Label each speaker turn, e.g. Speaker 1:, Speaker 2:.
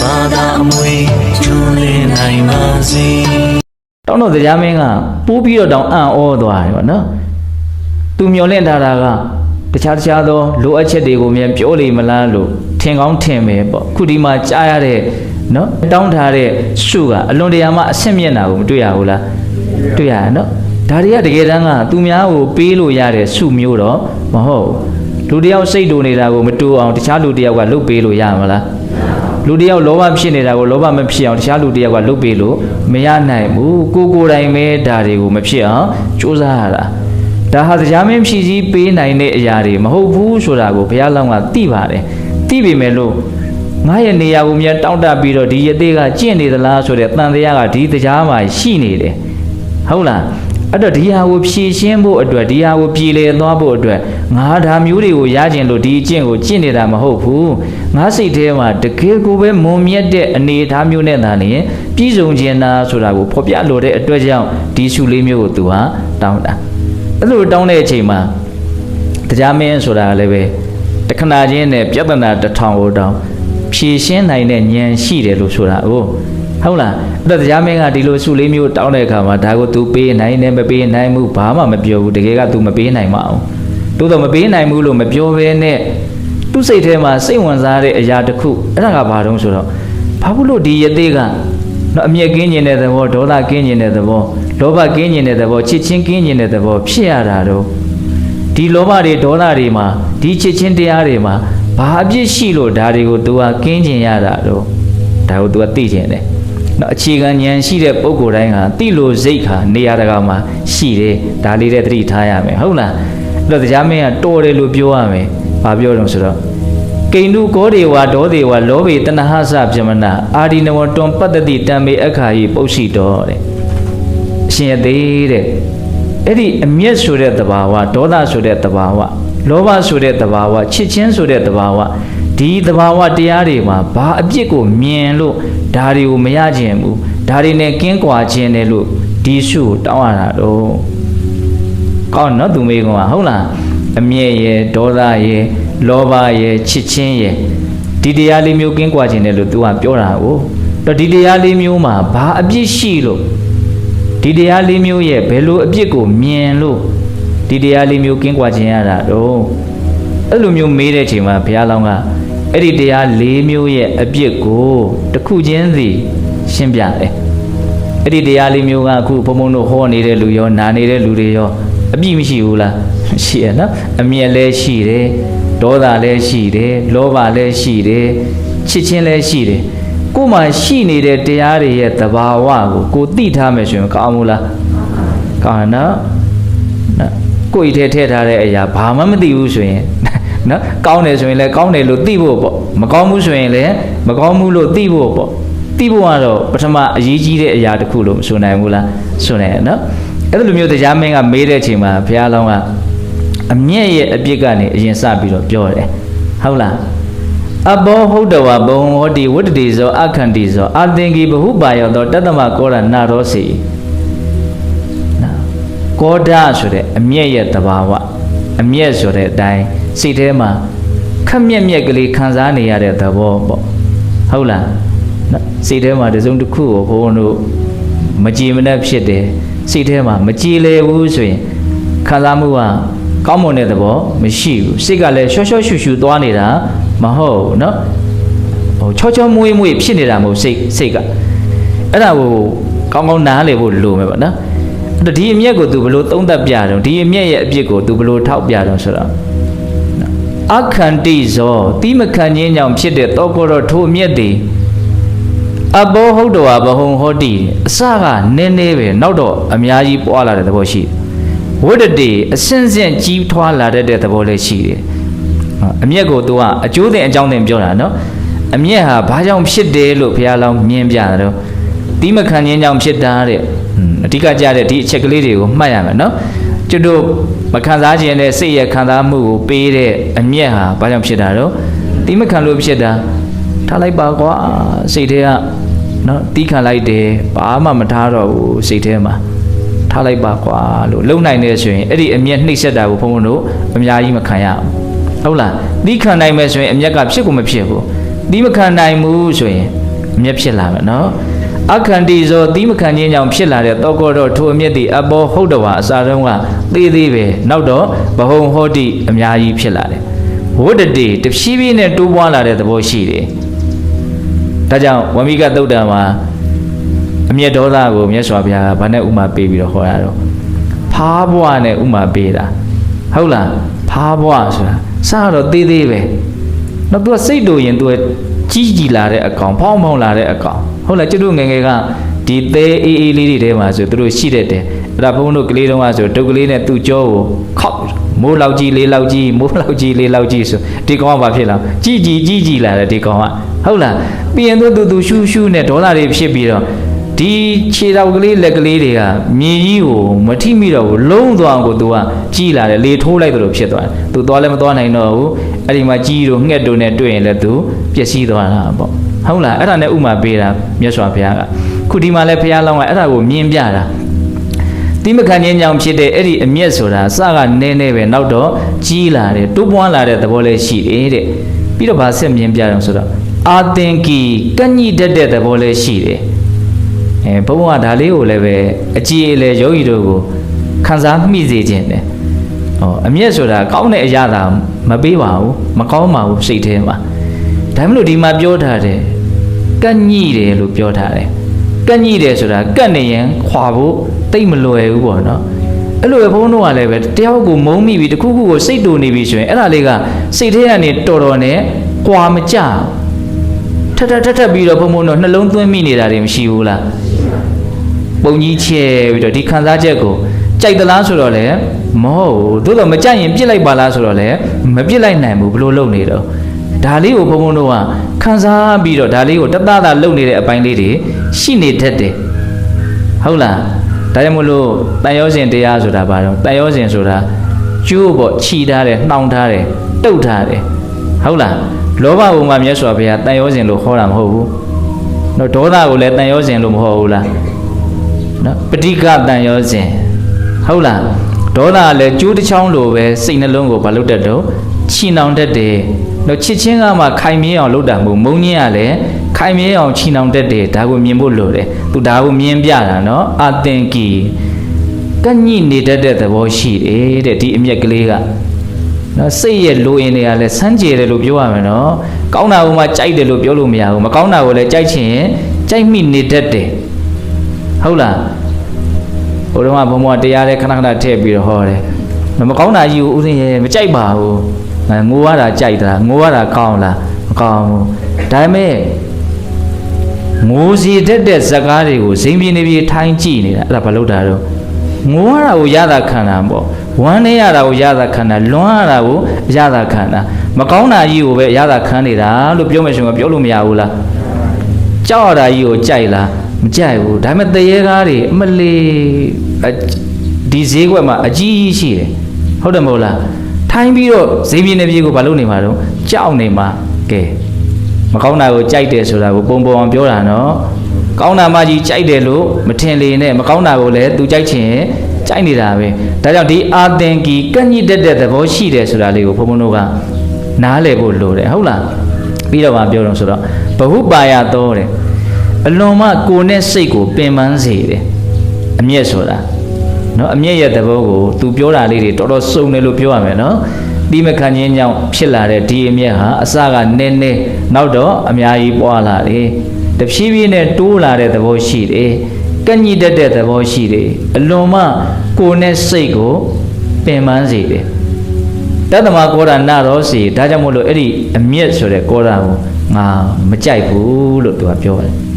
Speaker 1: ဘာသာအမွေကျွလင်းနိုင်ပါစေ
Speaker 2: တောင်းတော့တရားမင်းကပိုးပြီးတော့တောင်းအံ့ဩသွားတယ်ဗောနော်သူမျောလင့်ထားတာကတခြားတခြားသောလိုအပ်ချက်တွေကိုမြန်ပြောလိမ့်မလားလို့ထင်ကောင်းထင်ပဲပေါ့ခုဒီမှာကြားရတဲ့နော်တောင်းထားတဲ့စုကအလွန်တရာမှအဆင့်မြင့်တာကိုမတွေ့ရဘူးလားတွေ့ရတယ်နော်ဒါတွေကတကယ်တမ်းကသူများကိုပေးလို့ရတဲ့စုမျိုးတော့မဟုတ်ဘူးလူတစ်ယောက်စိတ်တူနေတာကိုမတူအောင်တခြားလူတစ်ယောက်ကလုပ်ပေးလို့ရမလား လူတစ်ယောက်လောဘဖြစ်နေတာကိုလောဘမဖြစ်အောင်တခြားလူတစ်ယောက်ကလုပ်ပေးလို့မရနိုင်ဘူးကိုကိုယ်တိုင်ပဲဒါတွေကိုမဖြစ်အောင်ကြိုးစားရတာဒါဟာတရားမင်းဖြည့်စည်းပေးနိုင်တဲ့အရာတွေမဟုတ်ဘူးဆိုတာကိုဘုရားလောင်းကသိပါတယ်သိပေမဲ့လို့ငါရဲ့နေရာကိုမြန်တောင့်တပြီးတော့ဒီယသေးကကျင့်နေသလားဆိုတဲ့တန်တရားကဒီတရားမှာရှိနေတယ်ဟုတ်လား အဲ့တော့ဒီဟာကိုဖြည့်ရှင်းဖို့အတွက်ဒီဟာကိုပြည်လေသွားဖို့အတွက်ငါဒါမျိုးတွေကိုရကျင်လို့ဒီအကျင့်ကိုကျင့်နေတာမဟုတ်ဘူးငါစိတ်ထဲမှာတကယ်ကိုပဲမုံမြတ်တဲ့အနေအထားမျိုးနဲ့သာလျှင်ပြည့်စုံခြင်းနာဆိုတာကိုဖော်ပြလိုတဲ့အတွက်ကြောင့်ဒီစုလေးမျိုးကိုသူဟာတောင်းတာအဲ့လိုတောင်းတဲ့အချိန်မှာတရားမင်းဆိုတာကလည်းပဲတခဏချင်းနဲ့ပြဿနာတစ်ထောင်ကိုတောင်းဖြည့်ရှင်းနိုင်တဲ့ဉာဏ်ရှိတယ်လို့ဆိုတာဟုတ် ဟုတ်လားအဲ့တော့တရားမင်းကဒီလိုစုလေးမျိုးတောင်းတဲ့အခါမှာဒါကို तू ပေးနိုင်တယ်မပေးနိုင်ဘူးဘာမှမပြောဘူးတကယ်က तू မပေးနိုင်ပါဘူးတိုးတော့မပေးနိုင်ဘူးလို့မပြောဘဲနဲ့သူ့စိတ်ထဲမှာစိတ်ဝင်စားတဲ့အရာတစ်ခုအဲ့ဒါကဘာတုံးဆိုတော့ဘာဘူးလို့ဒီယသေးကနော်အမျက်ကင်းကျင်တဲ့သဘောဒေါသကင်းကျင်တဲ့သဘောလောဘကင်းကျင်တဲ့သဘောချစ်ချင်းကင်းကျင်တဲ့သဘောဖြစ်ရတာတော့ဒီလောဘတွေဒေါသတွေမှာဒီချစ်ချင်းတရားတွေမှာဘာအပြစ်ရှိလို့ဒါတွေကို तू ကကင်းကျင်ရတာတော့ဒါကို तू ကသိကျင်တယ် နော်အခြေခံဉာဏ်ရှိတဲ့ပုဂ္ဂိုလ်တိုင်းဟာတိလို့စိတ်ခါနေရာတကာမှာရှိတယ်ဒါလေးတဲ့သတိထားရမယ်ဟုတ်လားအဲ့တော့တရားမင်းကတော်တယ်လို့ပြောရမယ်ဘာပြောတော့ဆိုတော့ကိန္တုကောဒေဝဒောဒေဝလောဘေတဏဟစပြမနာအာဒီနဝတွန်ပတ္တတိတံမေအခါယိပုတ်ရှိတော်တဲ့အရှင်ရသေးတဲ့အဲ့ဒီအမျက်ဆိုတဲ့သဘာဝဒေါသဆိုတဲ့သဘာဝလောဘဆိုတဲ့သဘာဝချစ်ချင်းဆိုတဲ့သဘာဝ ဒီသဘာဝတရားတွေမှာဘာအပြစ်ကိုမြင်လို့ဒါတွေကိုမရခြင်းဘူးဒါတွေနဲ့ကင်းကွာခြင်းတယ်လို့ဒီစုကိုတောင်းရတာတော့ကောင်းနော်သူမေးကောင်ကဟုတ်လားအမျက်ရယ်ဒေါသရယ်လောဘရယ်ချစ်ချင်းရယ်ဒီတရားလေးမျိုးကင်းကွာခြင်းတယ်လို့ तू ကပြောတာကိုတော့ဒီတရားလေးမျိုးမှာဘာအပြစ်ရှိလို့ဒီတရားလေးမျိုးရဲ့ဘယ်လိုအပြစ်ကိုမြင်လို့ဒီတရားလေးမျိုးကင်းကွာခြင်းရတာတော့အဲ့လိုမျိုးမေးတဲ့ချိန်မှာဘုရားလောင်းက အဲ့ဒီတရားလေးမျိုးရဲ့အပြစ်ကိုတစ်ခုချင်းစီရှင်းပြတယ်အဲ့ဒီတရားလေးမျိုးကအခုဘုံဘုံတို့ဟောနေတဲ့လူရောနာနေတဲ့လူတွေရောအပြည့်မရှိဘူးလားရှိရနော်အမျက်လည်းရှိတယ်ဒေါသလည်းရှိတယ်လောဘလည်းရှိတယ်ချစ်ချင်းလည်းရှိတယ်ကိုယ်မှာရှိနေတဲ့တရားတွေရဲ့သဘာဝကိုကိုသိထားမယ်ဆိုရင်ကောင်းမလားကောင်းနော်နော်ကိုယ်ဤထဲထည့်ထားတဲ့အရာဘာမှမသိဘူးဆိုရင် နော်ကောင်းတယ်ဆိုရင်လည်းကောင်းတယ်လို့သိဖို့ပေါ့မကောင်းဘူးဆိုရင်လည်းမကောင်းဘူးလို့သိဖို့ပေါ့သိဖို့ကတော့ပထမအရေးကြီးတဲ့အရာတစ်ခုလို့မဆိုနိုင်ဘူးလားဆိုနိုင်ရနော်အဲ့လိုမျိုးတရားမင်းကမေးတဲ့အချိန်မှာဘုရားလောင်းကအမျက်ရဲ့အပြစ်ကနေအရင်စပြီးတော့ပြောတယ်ဟုတ်လားအဘောဟုတ်တော်ဝဘုံဟောတိဝတ္တတိဇောအခန္တိဇောအသင်္ကိဘဟုပါယောသောတတ္တမကောရနာရောစီနော်ကောဒဆိုတဲ့အမျက်ရဲ့တဘာဝအမျက်ဆိုတဲ့အတိုင်း စိတ်ထဲမှာခက်မြက်မြက်ကလေးခံစားနေရတဲ့သဘောပေါ့ဟုတ်လားနော်စိတ်ထဲမှာတစုံတစ်ခုကိုဘုန်းတို့မကြည်မနှက်ဖြစ်တယ်စိတ်ထဲမှာမကြည်လည်ဘူးဆိုရင်ခံစားမှုကကောင်းမွန်တဲ့သဘောမရှိဘူးစိတ်ကလည်းရှော့ရှော့ရှူရှူသွားနေတာမဟုတ်ဘူးနော်ဟိုချောချောမွေးမွေးဖြစ်နေတာမဟုတ်စိတ်စိတ်ကအဲ့ဒါကိုကောင်းကောင်းနားလည်ဖို့လိုမယ်ပေါ့နော်ဒီအမျက်ကို तू ဘယ်လိုသုံးသပ်ပြတယ်ဒီအမျက်ရဲ့အပြစ်ကို तू ဘယ်လိုထောက်ပြတယ်ဆိုတော့ အခန္တိဇောတိမခံခြင်းကြောင့်ဖြစ်တဲ့တောကောတော့ထိုအမျက်တွေအဘောဟုတ်တော်ဘဟုံဟောတိအစကနည်းနည်းပဲနောက်တော့အများကြီးပွားလာတဲ့သဘောရှိတယ်ဝိတ္တတေအစင်းစင်းကြီးထွားလာတတ်တဲ့သဘောလည်းရှိတယ်ဟုတ်အမျက်ကိုသူကအကျိုးတင်အကြောင်းတင်ပြောတာနော်အမျက်ဟာဘာကြောင့်ဖြစ်တယ်လို့ဘုရားလောင်းမြင်ပြတယ်တော့တိမခံခြင်းကြောင့်ဖြစ်တာတဲ့ဟွန်းအဓိကကြတဲ့ဒီအချက်ကလေးတွေကိုမှတ်ရမယ်နော်ကျွတ်တို့ မခံစားခြင်းနဲ့စိတ်ရခံစားမှုကိုပေးတဲ့အမျက်ဟာဘာကြောင့်ဖြစ်တာတော့တိမခံလို့ဖြစ်တာထားလိုက်ပါကွာစိတ်ထဲကနော်တီးခံလိုက်တယ်ဘာမှမထားတော့ဘူးစိတ်ထဲမှာထားလိုက်ပါကွာလို့လုံနိုင်နေဆိုရင်အဲ့ဒီအမျက်နှိပ်စက်တာကိုဘုန်းဘုန်းတို့အများကြီးမခံရဘူးဟုတ်လားတီးခံနိုင်မယ်ဆိုရင်အမျက်ကဖြစ်ကိုမဖြစ်ဘူးတီးမခံနိုင်ဘူးဆိုရင်အမျက်ဖြစ်လာမယ်နော်အခန္တီဇောသီးမခံခြင်းကြောင့်ဖြစ်လာတဲ့တောကောတော့ထိုအမျက်ဒီအဘောဟုတ်တော်ဟာအစာတုံးက သေးသေးပဲနောက်တော့ဘဟုံဟောတိအများကြီးဖြစ်လာတယ်ဝတ္တတေတဖြည်းဖြည်းနဲ့တိုးပွားလာတဲ့သဘောရှိတယ်ဒါကြောင့်ဝမိကသုတ်တံမှာအမျက်ဒေါသကိုမြတ်စွာဘုရားကဘာနဲ့ဥမာပေးပြီးတော့ဟောတာတော့ဖားဘွားနဲ့ဥမာပေးတာဟုတ်လားဖားဘွားဆိုတာစတော့သေးသေးပဲနောက်သူကစိတ်တူရင်သူကကြီးကြီးလာတဲ့အကောင်ဖောင်းဖောင်းလာတဲ့အကောင်ဟုတ်လားကျွတ်တို့ငယ်ငယ်ကဒီသဲအေးအေးလေးတွေထဲမှာဆိုသူတို့ရှိတတ်တယ် အဲ့ဒါဘုန်းတို့ကလေးတုန်းကဆိုဒုတ်ကလေးနဲ့သူ့ကြောကိုခောက်မိုးလောက်ကြီးလေးလောက်ကြီးမိုးလောက်ကြီးလေးလောက်ကြီးဆိုဒီကောင်ကဘာဖြစ်လာကြီးကြီးကြီးကြီးလာတယ်ဒီကောင်ကဟုတ်လားပြီးရင်သူသူသူရှူးရှူးနဲ့ဒေါသတွေဖြစ်ပြီးတော့ဒီခြေတော်ကလေးလက်ကလေးတွေကမြည်ကြီးကိုမထိမိတော့ဘူးလုံးသွားအောင်ကိုသူကကြီးလာတယ်လေထိုးလိုက်တယ်လို့ဖြစ်သွားတယ်သူသွားလည်းမသွားနိုင်တော့ဘူးအဲ့ဒီမှာကြီးတို့ငှက်တို့နဲ့တွေ့ရင်လည်းသူပျက်စီးသွားတာပေါ့ဟုတ်လားအဲ့ဒါနဲ့ဥမာပေးတာမြတ်စွာဘုရားကခုဒီမှာလည်းဘုရားလောင်းကအဲ့ဒါကိုမြင်ပြတာ တိမခံခြင်းကြောင့်ဖြစ်တဲ့အဲ့ဒီအမျက်ဆိုတာအစကနည်းနည်းပဲနောက်တော့ကြီးလာတယ်တိုးပွားလာတဲ့သဘောလေးရှိတယ်တဲ့ပြီးတော့ဗာဆက်မြင်ပြတယ်ဆိုတော့အာသင်္ကီကညှိတတ်တဲ့သဘောလေးရှိတယ်အဲဘုံဘုံကဒါလေးကိုလည်းပဲအကြည်အလဲယောဂီတို့ကိုခံစားမိစေခြင်းတယ်ဟောအမျက်ဆိုတာကောင်းတဲ့အရာသာမပေးပါဘူးမကောင်းပါဘူးစိတ်ထဲမှာဒါမှမလို့ဒီမှာပြောထားတယ်ကန့်ညိတယ်လို့ပြောထားတယ် ကန့်ညိတယ်ဆိုတာကန့်နေရင်ခွာဖို့တိတ်မလွယ်ဘူးပေါ့နော်အဲ့လိုပဲဘုန်းတော်ကလည်းပဲတယောက်ကိုမုန်းမိပြီးတစ်ခုခုကိုစိတ်တူနေပြီဆိုရင်အဲ့ဒါလေးကစိတ်ထဲကနေတော်တော်နဲ့ကွာမကြဘူးထပ်ထပ်ထပ်ထပ်ပြီးတော့ဘုံဘုံတော့နှလုံးသွင်းမိနေတာတွေမရှိဘူးလားပုံကြီးချဲပြီးတော့ဒီခံစားချက်ကိုကြိုက်သလားဆိုတော့လေမဟုတ်ဘူးသို့တော့မကြိုက်ရင်ပြစ်လိုက်ပါလားဆိုတော့လေမပြစ်လိုက်နိုင်ဘူးဘလို့လုပ်နေတော့ ဒါလေးကိုဘုံဘုံတို့ကခံစားပြီးတော့ဒါလေးကိုတသားသားလုပ်နေတဲ့အပိုင်းလေးတွေရှိနေတတ်တယ်ဟုတ်လားဒါကြောင့်မလို့တန်ရောစဉ်တရားဆိုတာဘာတော့တန်ရောစဉ်ဆိုတာကျိုးပေါ့ခြီထားတယ်နှောင်ထားတယ်တုတ်ထားတယ်ဟုတ်လားလောဘဘုံမှာမြတ်စွာဘုရားတန်ရောစဉ်လို့ခေါ်တာမဟုတ်ဘူးတော့ဒေါသကိုလည်းတန်ရောစဉ်လို့မဟုတ်ဘူးလားနော်ပဋိကတန်ရောစဉ်ဟုတ်လားဒေါသကလည်းကျိုးတစ်ချောင်းလိုပဲစိတ်နှလုံးကိုမလုပ်တတ်တော့ချီနှောင်တတ်တယ် တော့ချစ်ချင်းကမှခိုင်မြဲအောင်လုပ်တာမဟုတ်မုံညင်းကလည်းခိုင်မြဲအောင်ချီနှောင်တတ်တယ်ဒါကိုမြင်ဖို့လိုတယ်သူဒါကိုမြင်ပြတာနော်အသင်္ကီကညိနေတတ်တဲ့သဘောရှိတယ်တဲ့ဒီအမျက်ကလေးကနော်စိတ်ရဲ့လိုအင်တွေကလည်းစမ်းကြယ်တယ်လို့ပြောရမယ်နော်ကောင်းတာကမှကြိုက်တယ်လို့ပြောလို့မရဘူးမကောင်းတာကိုလည်းကြိုက်ချင်ရင်ကြိုက်မိနေတတ်တယ်ဟုတ်လားဟိုတော့ကဘုံဘွားတရားလေးခဏခဏထည့်ပြီးတော့ဟောတယ်မကောင်းတာကြီးကိုဥစဉ်ရဲမကြိုက်ပါဘူးအဲ ငိုရတာကြိုက်တာငိုရတာကောင်းလားမကောင်းဘူးဒါပေမဲ့ငိုစီတတ်တဲ့ဇကားတွေကိုဇိမ်ပြင်းနေပြီးထိုင်းကြည့်နေတာအဲ့ဒါဘာလို့တာတော့ငိုရတာကိုရတာခံတာပေါ့ဝမ်းနေရတာကိုရတာခံတာလွမ်းရတာကိုရတာခံတာမကောင်းတာကြီးကိုပဲရတာခံနေတာလို့ပြောမယ်ဆိုရင်ပြောလို့မရဘူးလားကြောက်ရတာကြီးကိုကြိုက်လားမကြိုက်ဘူးဒါပေမဲ့တရေကားတွေအမလေးအဒီဈေးကွက်မှာအကြီးကြီးရှိတယ်ဟုတ်တယ်မဟုတ်လား ထိုင်းပြီးတော့ဈေးပြင်းနေပြေးကိုဘာလို့နေမှာတော့ကြောက်နေမှာကဲမကောင်းတာကိုကြိုက်တယ်ဆိုတာကိုပုံပုံအောင်ပြောတာနော်ကောင်းတာမှကြီးကြိုက်တယ်လို့မထင်လေနဲ့မကောင်းတာကိုလည်းသူကြိုက်ချင်ကြိုက်နေတာပဲဒါကြောင့်ဒီအာသင်္ကီကန့်ညစ်တတ်တဲ့သဘောရှိတယ်ဆိုတာလေးကိုဘုံဘုံတို့ကနားလည်ဖို့လိုတယ်ဟုတ်လားပြီးတော့မှပြောတော့ဆိုတော့ဘဟုပါယသောတဲ့အလွန်မှကိုယ်နဲ့စိတ်ကိုပင်ပန်းစေတယ်အမျက်ဆိုတာ နော်အမျက်ရဲ့သဘောကိုသူပြောတာလေးတွေတော်တော်စုံတယ်လို့ပြောရမယ်နော်ဒီမခံခြင်းကြောင့်ဖြစ်လာတဲ့ဒီအမျက်ဟာအစကနည်းနည်းနောက်တော့အများကြီးပွားလာတယ်တဖြည်းဖြည်းနဲ့တိုးလာတဲ့သဘောရှိတယ်ကန့်ညိတတ်တဲ့သဘောရှိတယ်အလွန်မှကိုယ်နဲ့စိတ်ကိုပင်ပန်းစေတယ်တတ္တမကောရဏရောစီဒါကြောင့်မို့လို့အဲ့ဒီအမျက်ဆိုတဲ့ကောရကိုငါမကြိုက်ဘူးလို့သူကပြောတယ်